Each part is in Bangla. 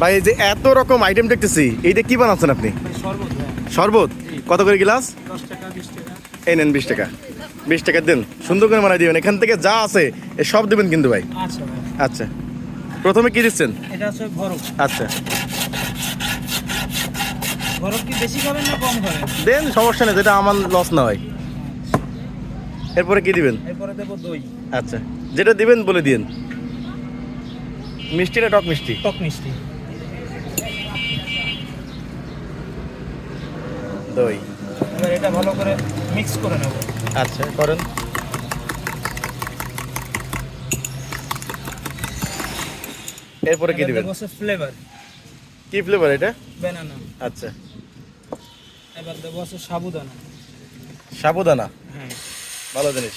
ভাই এই যে এত রকম আইটেম দেখতেছি এইটা কি বানাচ্ছেন আপনি? শরবত হ্যাঁ। কত করে গ্লাস? এই নেন বিশ টাকা। বিশ টাকা দেন। সুন্দর করে বানাই দিবেন। এখান থেকে যা আছে এ সব দেবেন কিন্তু ভাই। আচ্ছা আচ্ছা। প্রথমে কি দিচ্ছেন? আচ্ছা। দেন সমস্যা নেই যেটা আমার লস না হয়। এরপরে কি দিবেন? আচ্ছা। যেটা দিবেন বলে দিন মিষ্টি না টক মিষ্টি? টক মিষ্টি। দই। এবার এটা ভালো করে মিক্স করে নেব। আচ্ছা করেন। এরপরে কি দিবেন? ফ্লেভার কি ফ্লেভার এটা? ব্যানানা আচ্ছা। এবার দেবো আছে সাবুদানা। সাবুদানা? হ্যাঁ। ভালো জিনিস।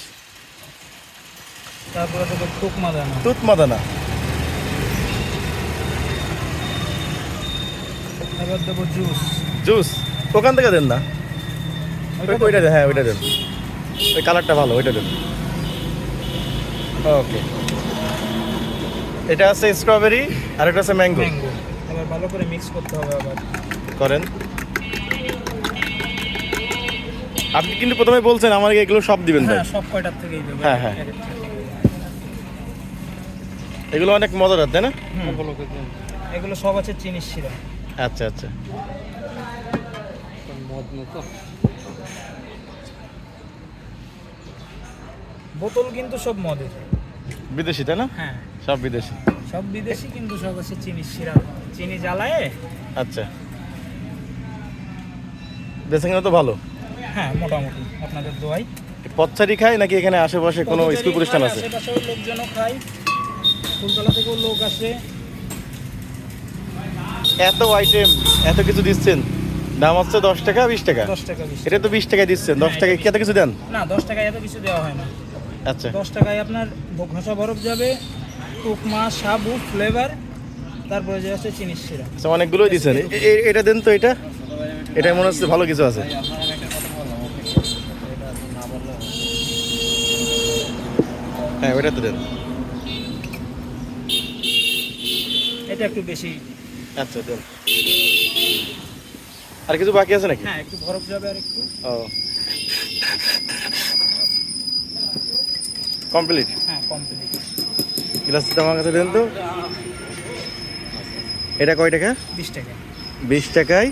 তারপরে দেবো টুকমা দানা দানা এবার দেবো জুস জুস ওখান থেকে দেন না। ওইটা দেন। হ্যাঁ ওইটা দেন। ওই কালারটা ভালো ওইটা দেন। ওকে। এটা আছে স্ট্রবেরি আর এটা আছে ম্যাঙ্গো এবার ভালো করে মিক্স করতে হবে আবার। করেন। আপনি কিন্তু প্রথমে বলছেন আমাকে এগুলো সব দিবেন ভাই। হ্যাঁ সব কয়টার থেকেই দেবো। হ্যাঁ, হ্যাঁ। এগুলো অনেক মজাদার তাই না? এগুলো সব আছে চিনির শিরা। আচ্ছা আচ্ছা। বোতল কিন্তু সব মদের। বিদেশি তাই না? হ্যাঁ। সব বিদেশি। সব বিদেশি কিন্তু সব আছে চিনির শিরা চিনি জ্বালায়। আচ্ছা। বেসিংটা তো ভালো। হ্যাঁ মোটামুটি। আপনাদের দোয়াই। পথচারি খায় নাকি এখানে আশেপাশে কোনো স্কুল প্রতিষ্ঠান আছে? আশেপাশেও লোকজনও খায়। ফুলতলা থেকেও লোক আসে। এত আইটেম এত কিছু দিচ্ছেন? দাম হচ্ছে দশ টাকা বিশ টাকা? দশ টাকা এটা তো বিশ টাকায় দিচ্ছেন। দশ হ্যাঁ, টাকায় কি এত কিছু দেন? না দশ টাকায় এত কিছু দেওয়া হয় না। আচ্ছা। দশ টাকায় আপনার ঘষা বরফ যাবে টুকমা সাবু ফ্লেভার তারপরে যে আছে চিনির শিরা। আচ্ছা অনেকগুলোই দিচ্ছেন। এটা দেন তো এটা। এটা মনে হচ্ছে ভালো কিছু আছে। হ্যাঁ ওইটা তো দেন। এটা একটু বেশি। আচ্ছা দেন। আর কিছু বাকি আছে নাকি? হ্যাঁ একটু বরফ যাবে আর একটু। ও। কমপ্লিট হ্যাঁ কমপ্লিট গ্লাসটা আমার কাছে দেন তো। এটা কয় টাকা? বিশ টাকা। বিশ টাকায়।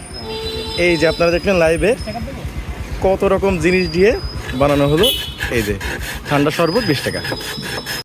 এই যে আপনারা দেখলেন লাইভে কত রকম জিনিস দিয়ে বানানো হলো। এই যে ঠান্ডা শরবত বিশ টাকা।